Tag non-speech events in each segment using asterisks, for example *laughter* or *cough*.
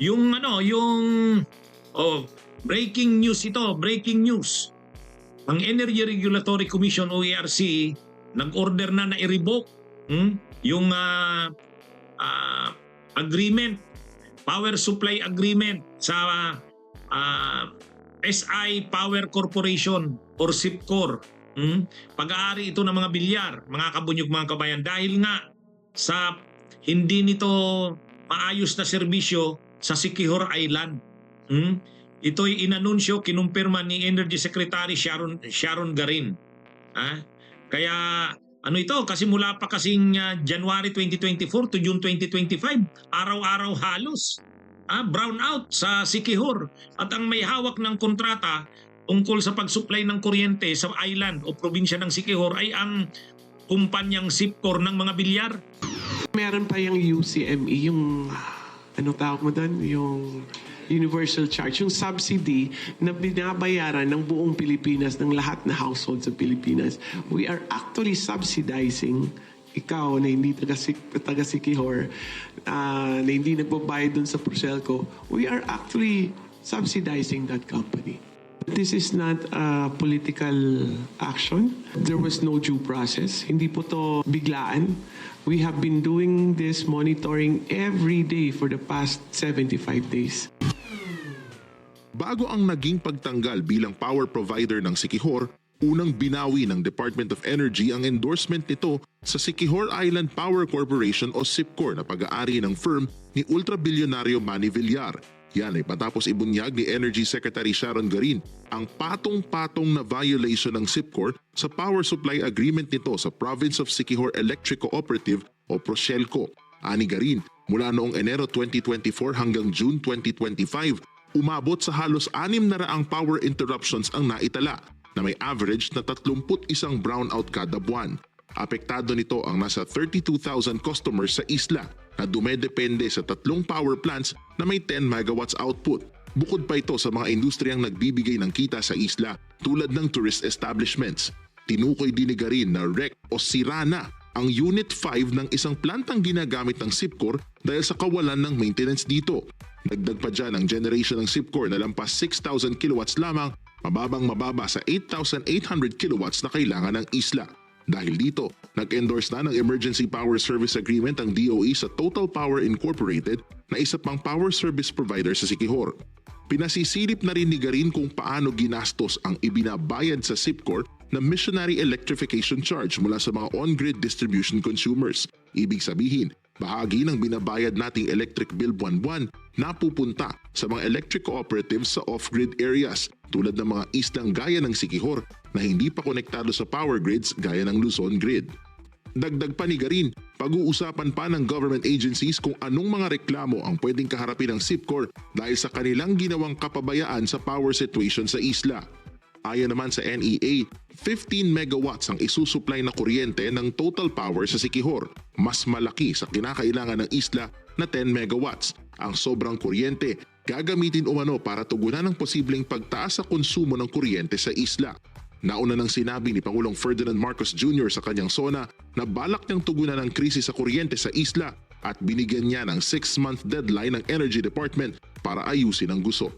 Yung ano, yung oh, breaking news ito, breaking news. Ang Energy Regulatory Commission o ERC nag-order na na i-revoke hmm, yung ah, ah, agreement, power supply agreement sa ah, SI Power Corporation or SIPCOR. Hmm? Pag-aari ito ng mga bilyar, mga kabunyog mga kabayan dahil nga sa hindi nito maayos na serbisyo sa Sikihor Island. Hmm? Ito'y inanunsyo, kinumpirma ni Energy Secretary Sharon, Sharon Garin. Ha? Kaya ano ito, kasi mula pa kasing ah, January 2024 to June 2025, araw-araw halos ah, brown out sa Sikihor. At ang may hawak ng kontrata tungkol sa pag-supply ng kuryente sa island o probinsya ng Sikihor ay ang kumpanyang Sipcor ng mga bilyar. Meron pa yung UCME, yung ano tawag mo doon, yung universal charge, yung subsidy na binabayaran ng buong Pilipinas, ng lahat na household sa Pilipinas. We are actually subsidizing ikaw na hindi taga, taga ah, na hindi nagbabayad dun sa Proselco, we are actually subsidizing that company. This is not a political action. There was no due process. Hindi po to biglaan. We have been doing this monitoring every day for the past 75 days. Bago ang naging pagtanggal bilang power provider ng Sikihor, unang binawi ng Department of Energy ang endorsement nito sa Sikihor Island Power Corporation o SIPCOR na pag-aari ng firm ni ultrabilyonaryo Manny Villar. Yan ay patapos ibunyag ni Energy Secretary Sharon Garin ang patong-patong na violation ng SIPCOR sa power supply agreement nito sa Province of Sikihor Electric Cooperative o Proselco. Ani Garin, mula noong Enero 2024 hanggang June 2025, umabot sa halos anim na raang power interruptions ang naitala na may average na 31 brownout kada buwan. Apektado nito ang nasa 32,000 customers sa isla na dumedepende sa tatlong power plants na may 10 megawatts output. Bukod pa ito sa mga industriyang nagbibigay ng kita sa isla tulad ng tourist establishments. Tinukoy din ni Garin na wreck o sira na ang Unit 5 ng isang plantang ginagamit ng SIPCOR dahil sa kawalan ng maintenance dito. Dagdag pa dyan ang generation ng SIPCOR na lampas 6,000 kilowatts lamang, mababang mababa sa 8,800 kilowatts na kailangan ng isla. Dahil dito, nag-endorse na ng Emergency Power Service Agreement ang DOE sa Total Power Incorporated na isa pang power service provider sa Sikihor. Pinasisilip na rin ni Garin kung paano ginastos ang ibinabayad sa SIPCOR na missionary electrification charge mula sa mga on-grid distribution consumers. Ibig sabihin, bahagi ng binabayad nating electric bill buwan-buwan napupunta sa mga electric cooperatives sa off-grid areas tulad ng mga islang gaya ng Sikihor na hindi pa konektado sa power grids gaya ng Luzon Grid. Dagdag pa ni Garin, pag-uusapan pa ng government agencies kung anong mga reklamo ang pwedeng kaharapin ng SIPCOR dahil sa kanilang ginawang kapabayaan sa power situation sa isla. Ayon naman sa NEA, 15 megawatts ang isusupply na kuryente ng total power sa Sikihor, mas malaki sa kinakailangan ng isla na 10 megawatts. Ang sobrang kuryente gagamitin umano para tugunan ang posibleng pagtaas sa konsumo ng kuryente sa isla. Nauna nang sinabi ni Pangulong Ferdinand Marcos Jr. sa kanyang SONA na balak niyang tugunan ang krisis sa kuryente sa isla at binigyan niya ng 6-month deadline ng Energy Department para ayusin ang gusto.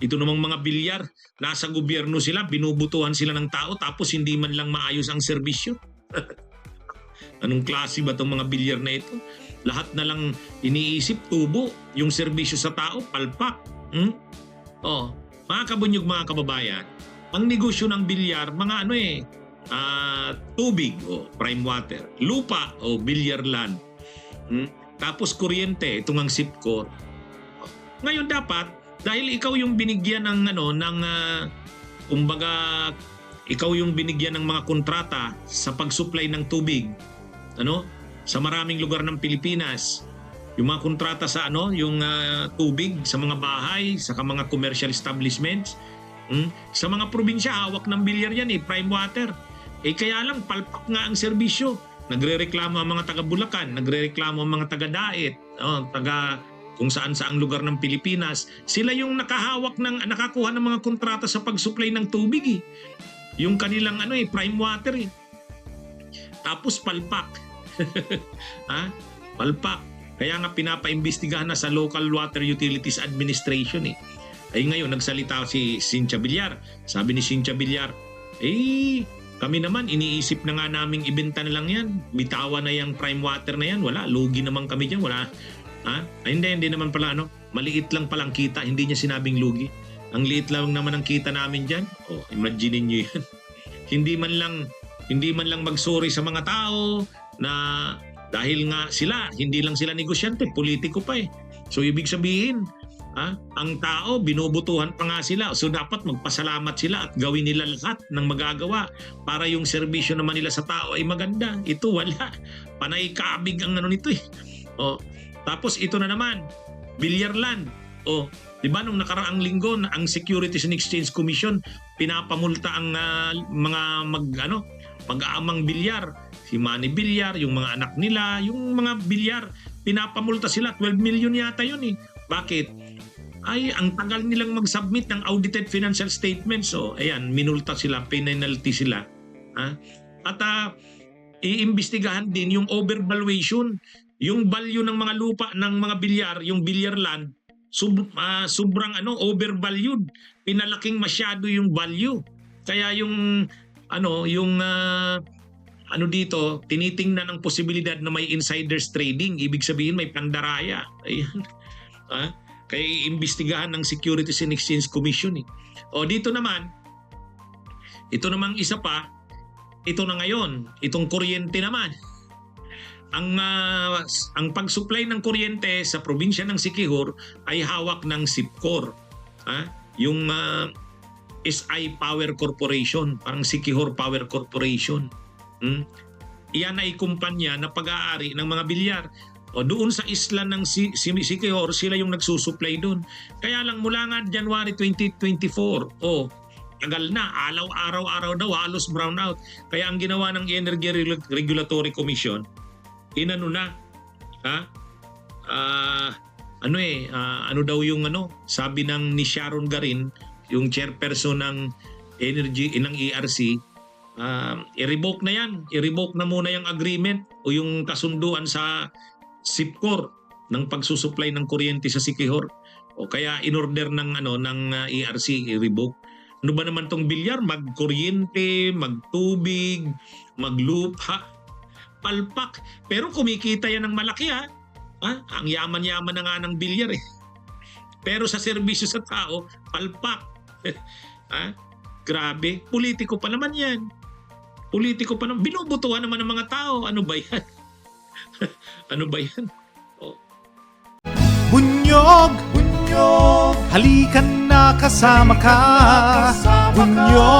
Ito namang mga bilyar, nasa gobyerno sila, binubutuhan sila ng tao tapos hindi man lang maayos ang serbisyo. *laughs* Anong klase ba itong mga bilyar na ito? Lahat na lang iniisip, tubo, yung serbisyo sa tao, palpak. Hmm? Oh, mga kabunyog mga kababayan, ang negosyo ng bilyar, mga ano eh, ah, tubig o prime water, lupa o bilyar land, hmm? tapos kuryente, itong ang SIPCOR. Ngayon dapat, dahil ikaw yung binigyan ng ano ng ah, kumbaga ikaw yung binigyan ng mga kontrata sa pag-supply ng tubig ano? Sa maraming lugar ng Pilipinas yung mga kontrata sa ano yung ah, tubig sa mga bahay sa mga commercial establishments mm, sa mga probinsya hawak ng bilyar yan eh prime water. Eh kaya lang palpak nga ang serbisyo. Nagrereklamo ang mga taga Bulacan nagrereklamo ang mga taga Daet oh, taga kung saan saang lugar ng Pilipinas, sila yung nakahawak ng nakakuha ng mga kontrata sa pag-supply ng tubig eh. Yung kanilang ano eh, prime water eh. Tapos palpak. *laughs* ha? Palpak. Kaya nga pinapaimbestigahan na sa Local Water Utilities Administration eh. Ay ngayon, nagsalita si Cynthia Villar. Sabi ni Cynthia Villar, eh, kami naman, iniisip na nga naming ibenta na lang yan. Bitawan na yung prime water na yan. Wala, lugi naman kami dyan. Wala. Ha? Ay, hindi, hindi naman pala ano. Maliit lang palang kita. Hindi niya sinabing lugi. Ang liit lang naman ang kita namin dyan. Oh, imagine niyo yan. *laughs* hindi man lang hindi man lang magsorry sa mga tao na dahil nga sila, hindi lang sila negosyante, politiko pa eh. So ibig sabihin, ha, ang tao, binubutuhan pa nga sila. So dapat magpasalamat sila at gawin nila lahat ng magagawa para yung serbisyo naman nila sa tao ay maganda. Ito wala. Panay kabig ang ano nito eh. O, tapos ito na naman, Bilyarland. O, di ba nung nakaraang linggo na ang Securities and Exchange Commission pinapamulta ang ah, mga mag ano, pag-aamang bilyar, si Manny Bilyar, yung mga anak nila, yung mga bilyar, pinapamulta sila 12 million yata yun eh. Bakit? Ay, ang tagal nilang mag-submit ng audited financial statements. So, ayan, minulta sila, penalty sila. Ha? At ah, iimbestigahan din yung overvaluation, yung value ng mga lupa ng mga bilyar, yung bilyar land, sub, ah, sobrang ano, overvalued. Pinalaking masyado yung value. Kaya yung ano, yung ah, ano dito, tinitingnan ng posibilidad na may insiders trading. Ibig sabihin may pandaraya. Ayan. *laughs* Ah, kaya iimbestigahan ng Securities and Exchange Commission. Eh. O dito naman, ito namang isa pa, ito na ngayon, itong kuryente naman. Ang ah, ang pag-supply ng kuryente sa probinsya ng Siquijor ay hawak ng SIPCOR. Ha? Yung ah, SI Power Corporation, parang Siquijor Power Corporation. Hmm? Iyan ay kumpanya na pag-aari ng mga bilyar. O doon sa isla ng si, si, Siquijor, sila yung nagsusupply doon. Kaya lang mula nga January 2024, o tagal na, alaw, araw-araw daw, halos brownout. Kaya ang ginawa ng Energy Regu- Regulatory Commission, inano na, ha? Ah, ano eh, ah, ano daw yung ano, sabi ng ni Sharon Garin, yung chairperson ng energy ng ERC, um, i-revoke na yan. I-revoke na muna yung agreement o yung kasunduan sa SIPCOR ng pagsusupply ng kuryente sa Siquijor. O kaya in-order ng ano ng uh, ERC i-revoke. Ano ba naman tong bilyar? Magkuryente, magtubig, maglupa, palpak. Pero kumikita yan ng malaki ha. ha? Ang yaman-yaman na nga ng bilyar eh. *laughs* Pero sa serbisyo sa tao, palpak. *laughs* ha? Grabe. Politiko pa naman yan. Politiko pa naman. Binubutuhan naman ng mga tao. Ano ba yan? *laughs* ano ba yan? Bunyog, bunyog, halikan na kasama ka. Bunyog,